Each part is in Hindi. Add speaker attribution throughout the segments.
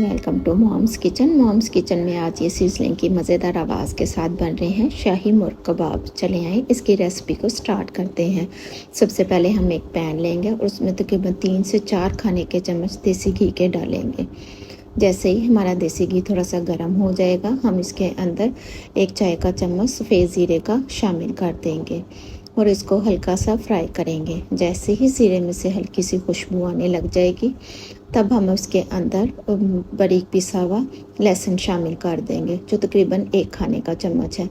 Speaker 1: Welcome to mom's kitchen. Mom's kitchen में आज ये सीजलिंग की मज़ेदार आवाज़ के साथ बन रहे हैं शाही मुर्ग कबाब। चले आए इसकी रेसिपी को स्टार्ट करते हैं। सबसे पहले हम एक पैन लेंगे और उसमें तकरीबन तीन से चार खाने के चम्मच देसी घी के डालेंगे। जैसे ही हमारा देसी घी थोड़ा सा गर्म हो जाएगा, हम इसके अंदर एक चाय का चम्मच सफ़ेद ज़ीरे का शामिल कर देंगे। और इसको हल्का सा फ्राई करेंगे। जैसे ही ज़ीरे में से हल्की सी खुशबू आने लग जाएगी, तब हम उसके अंदर बारीक पिसा हुआ लहसुन शामिल कर देंगे, जो तकरीबन एक खाने का चम्मच है।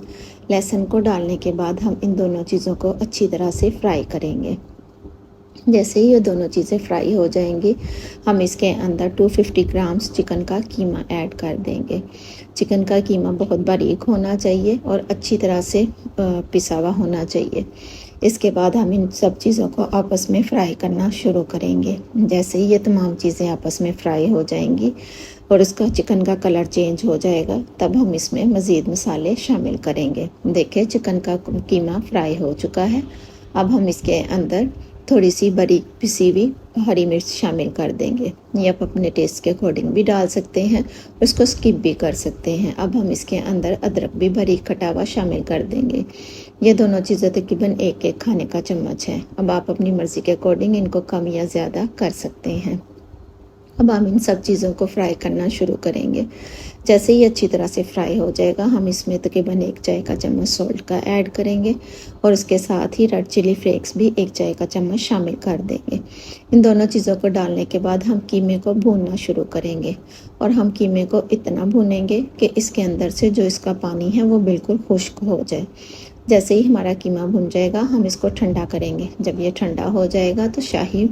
Speaker 1: लहसुन को डालने के बाद हम इन दोनों चीज़ों को अच्छी तरह से फ्राई करेंगे। जैसे ही ये दोनों चीज़ें फ्राई हो जाएँगी, हम इसके अंदर 250 ग्राम्स चिकन का कीमा ऐड कर देंगे। चिकन का कीमा बहुत बारीक होना चाहिए और अच्छी तरह से पिसा हुआ होना चाहिए। इसके बाद हम इन सब चीज़ों को आपस में फ्राई करना शुरू करेंगे। जैसे ही ये तमाम चीज़ें आपस में फ्राई हो जाएँगी और उसका चिकन का कलर चेंज हो जाएगा, तब हम इसमें मज़ीद मसाले शामिल करेंगे। देखिए, चिकन का कीमा फ्राई हो चुका है। अब हम इसके अंदर थोड़ी सी बारीक पिसी हुई हरी मिर्च शामिल कर देंगे। ये आप अपने टेस्ट के अकॉर्डिंग भी डाल सकते हैं, उसको स्किप भी कर सकते हैं। अब हम इसके अंदर अदरक भी बारीक कटावा शामिल कर देंगे। ये दोनों चीज़ें तकरीबन एक एक खाने का चम्मच है। अब आप अपनी मर्ज़ी के अकॉर्डिंग इनको कम या ज़्यादा कर सकते हैं। अब हम इन सब चीज़ों को फ्राई करना शुरू करेंगे। जैसे ही अच्छी तरह से फ्राई हो जाएगा, हम इसमें तकरीबन एक चाय का चम्मच सॉल्ट का ऐड करेंगे और उसके साथ ही रेड चिली फ्लेक्स भी एक चाय का चम्मच शामिल कर देंगे। इन दोनों चीज़ों को डालने के बाद हम कीमे को भूनना शुरू करेंगे और हम कीमे को इतना भूनेंगे कि इसके अंदर से जो इसका पानी है वो बिल्कुल खुश्क हो जाए। जैसे ही हमारा कीमा भुन जाएगा, हम इसको ठंडा करेंगे। जब ये ठंडा हो जाएगा तो शाही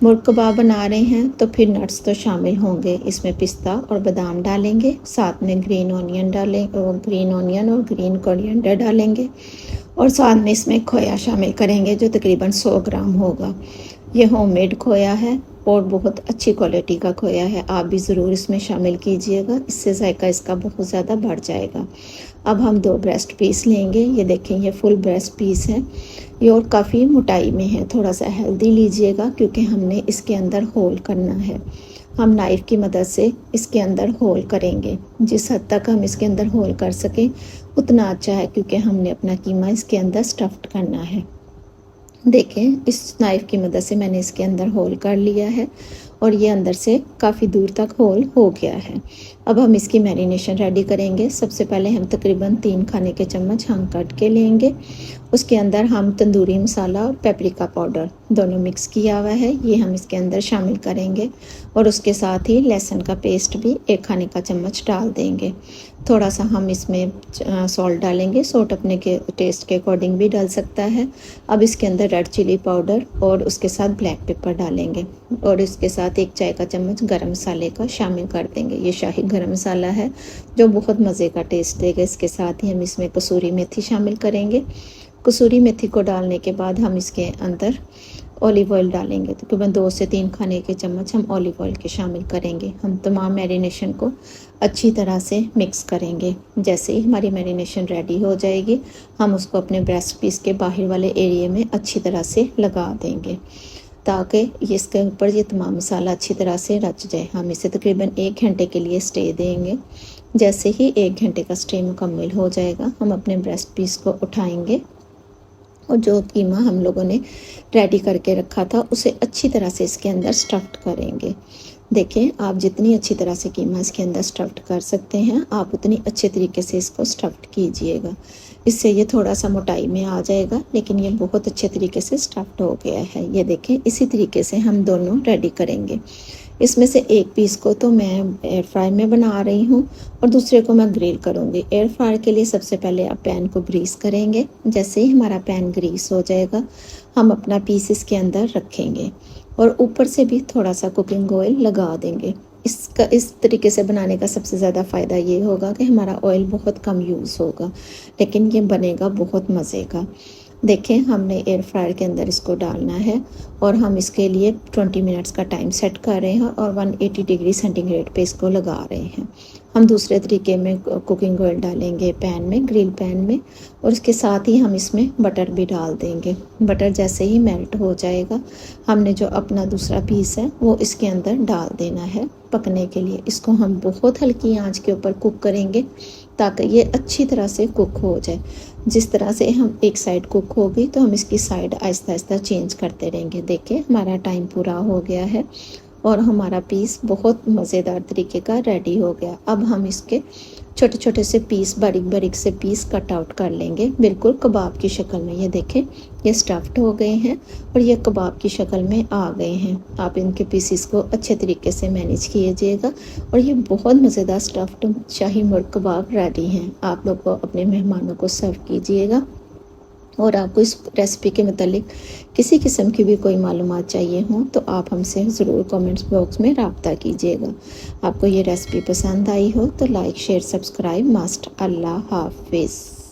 Speaker 1: मुर्ग कबाब बना रहे हैं तो फिर नट्स तो शामिल होंगे। इसमें पिस्ता और बादाम डालेंगे, साथ में ग्रीन ऑनियन डालें ग्रीन ऑनियन और ग्रीन कोरिएंडर डालेंगे और साथ में इसमें खोया शामिल करेंगे, जो तकरीबन 100 ग्राम होगा। ये होममेड खोया है और बहुत अच्छी क्वालिटी का खोया है। आप भी ज़रूर इसमें शामिल कीजिएगा, इससे जायका इसका बहुत ज़्यादा बढ़ जाएगा। अब हम दो ब्रेस्ट पीस लेंगे। ये देखें, ये फुल ब्रेस्ट पीस है। ये और काफ़ी मोटाई में है थोड़ा सा हेल्दी लीजिएगा, क्योंकि हमने इसके अंदर होल करना है। हम नाइफ़ की मदद से इसके अंदर होल करेंगे। जिस हद तक हम इसके अंदर होल कर सकें, उतना अच्छा है, क्योंकि हमने अपना कीमा इसके अंदर स्टफ्ड करना है। देखें, इस नाइफ़ की मदद से मैंने इसके अंदर होल कर लिया है और ये अंदर से काफ़ी दूर तक होल हो गया है। अब हम इसकी मैरिनेशन रेडी करेंगे। सबसे पहले हम तकरीबन तीन खाने के चम्मच हम कट के लेंगे। उसके अंदर हम तंदूरी मसाला और पेपरिका पाउडर दोनों मिक्स किया हुआ है। ये हम इसके अंदर शामिल करेंगे और उसके साथ ही लहसुन का पेस्ट भी एक खाने का चम्मच डाल देंगे। थोड़ा सा हम इसमें सॉल्ट डालेंगे। सॉल्ट अपने के टेस्ट के अकॉर्डिंग भी डाल सकता है। अब इसके अंदर रेड चिली पाउडर और उसके साथ ब्लैक पेपर डालेंगे। और इसके साथ एक चाय का चम्मच गरम मसाले का शामिल कर देंगे। ये शाही गरम मसाला है, जो बहुत मज़े का टेस्ट देगा। इसके साथ ही हम इसमें कसूरी मेथी शामिल करेंगे। कसूरी मेथी को डालने के बाद हम इसके अंदर ऑलिव ऑयल डालेंगे। तकरीबन दो से तीन खाने के चम्मच हम ऑलिव ऑयल के शामिल करेंगे। हम तमाम मैरिनेशन को अच्छी तरह से मिक्स करेंगे। जैसे ही हमारी मैरिनेशन रेडी हो जाएगी, हम उसको अपने ब्रेस्ट पीस के बाहर वाले एरिए में अच्छी तरह से लगा देंगे। ताकि इसके ऊपर ये तमाम मसाला अच्छी तरह से रच जाए। हम इसे तकरीबन एक घंटे के लिए स्टे देंगे। जैसे ही एक घंटे का स्टे मुकम्मल हो जाएगा, हम अपने ब्रेस्ट पीस को उठाएँगे। और जो कीमा हम लोगों ने रेडी करके रखा था, उसे अच्छी तरह से इसके अंदर स्टफ्ड करेंगे। देखें, आप जितनी अच्छी तरह से कीमा इसके अंदर स्टफ्ड कर सकते हैं, आप उतनी अच्छे तरीके से इसको स्टफ्ड कीजिएगा। इससे ये थोड़ा सा मोटाई में आ जाएगा, लेकिन ये बहुत अच्छे तरीके से स्टफ्ड हो गया है। ये देखें, इसी तरीके से हम दोनों रेडी करेंगे। इसमें से एक पीस को तो मैं एयर फ्राई में बना रही हूँ और दूसरे को मैं ग्रिल करूँगी। एयर फ्राई के लिए सबसे पहले आप पैन को ग्रीस करेंगे। जैसे ही हमारा पैन ग्रीस हो जाएगा, हम अपना पीस इसके अंदर रखेंगे और ऊपर से भी थोड़ा सा कुकिंग ऑयल लगा देंगे। इसका, इस तरीके से बनाने का सबसे ज़्यादा फ़ायदा ये होगा कि हमारा ऑयल बहुत कम यूज़ होगा, लेकिन ये बनेगा, बहुत मज़े का। देखें, हमने एयर फ्रायर के अंदर इसको डालना है और हम इसके लिए 20 मिनट्स का टाइम सेट कर रहे हैं और 180 डिग्री सेंटीग्रेड पे इसको लगा रहे हैं। हम दूसरे तरीके में कुकिंग ऑयल डालेंगे पैन में ग्रिल पैन में, और इसके साथ ही हम इसमें बटर भी डाल देंगे। बटर जैसे ही मेल्ट हो जाएगा, हमने जो अपना दूसरा पीस है, वो इसके अंदर डाल देना है पकने के लिए। इसको हम बहुत हल्की आँच के ऊपर कुक करेंगे, ताकि ये अच्छी तरह से कुक हो जाए। जिस तरह से हम एक साइड कुक होगी तो हम इसकी साइड आहिस्ता आहिस्ता चेंज करते रहेंगे। देखिए, हमारा टाइम पूरा हो गया है। और हमारा पीस बहुत मज़ेदार तरीके का रेडी हो गया। अब हम इसके छोटे छोटे से पीस बारीक बारीक से पीस कट आउट कर लेंगे। बिल्कुल कबाब की शक्ल में। ये देखें, ये स्टफ्ड हो गए हैं और ये कबाब की शक्ल में आ गए हैं। आप इनके पीसीस को अच्छे तरीके से मैनेज कीजिएगा और ये बहुत मज़ेदार स्टफ्ड शाही मुर्ग कबाब रेडी हैं। आप लोग को, अपने मेहमानों को सर्व कीजिएगा। और आपको इस रेसिपी के मतलब किसी किस्म की भी कोई मालूम चाहिए हो तो आप हमसे ज़रूर कमेंट्स बॉक्स में रबता कीजिएगा। आपको ये रेसिपी पसंद आई हो तो लाइक शेयर सब्सक्राइब मस्ट अल्लाह हाफिज़।